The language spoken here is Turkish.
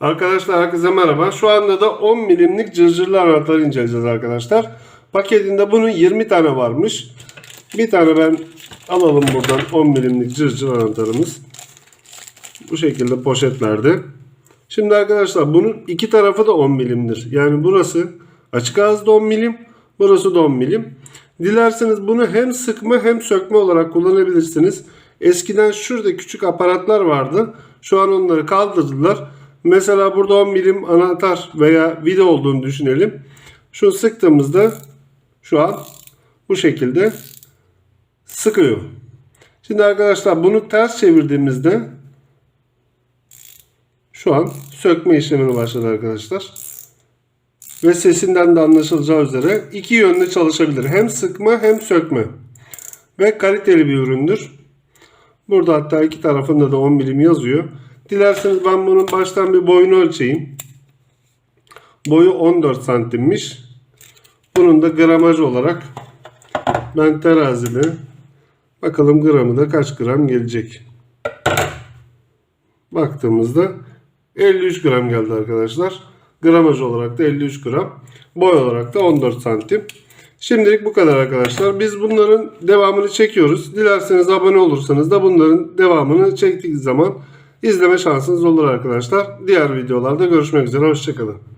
Arkadaşlar herkese merhaba. Şu anda da 10 milimlik cırcırlı anahtarı inceleyeceğiz arkadaşlar. Paketinde bunun 20 tane varmış. Bir tane ben alalım buradan 10 milimlik cırcır anahtarımız. Bu şekilde poşetlerde. Şimdi arkadaşlar bunun iki tarafı da 10 milimdir. Yani burası açık ağızda 10 milim. Burası da 10 milim. Dilerseniz bunu hem sıkma hem sökme olarak kullanabilirsiniz. Eskiden şurada küçük aparatlar vardı. Şu an onları kaldırdılar. Mesela burada 10 milim anahtar veya vida olduğunu düşünelim. Şunu sıktığımızda şu an bu şekilde sıkıyor. Şimdi arkadaşlar bunu ters çevirdiğimizde şu an sökme işlemini başladı arkadaşlar. Ve sesinden de anlaşılacağı üzere iki yönde çalışabilir. Hem sıkma hem sökme. Ve kaliteli bir üründür. Burada hatta iki tarafında da 10 milim yazıyor. Dilerseniz ben bunun baştan bir boyunu ölçeyim. Boyu 14 santimmiş. Bunun da gramaj olarak ben terazide bakalım gramı da kaç gram gelecek. Baktığımızda 53 gram geldi arkadaşlar. Gramaj olarak da 53 gram. Boy olarak da 14 santim. Şimdilik bu kadar arkadaşlar. Biz bunların devamını çekiyoruz. Dilerseniz abone olursanız da bunların devamını çektiği zaman izleme şansınız olur arkadaşlar. Diğer videolarda görüşmek üzere. Hoşçakalın.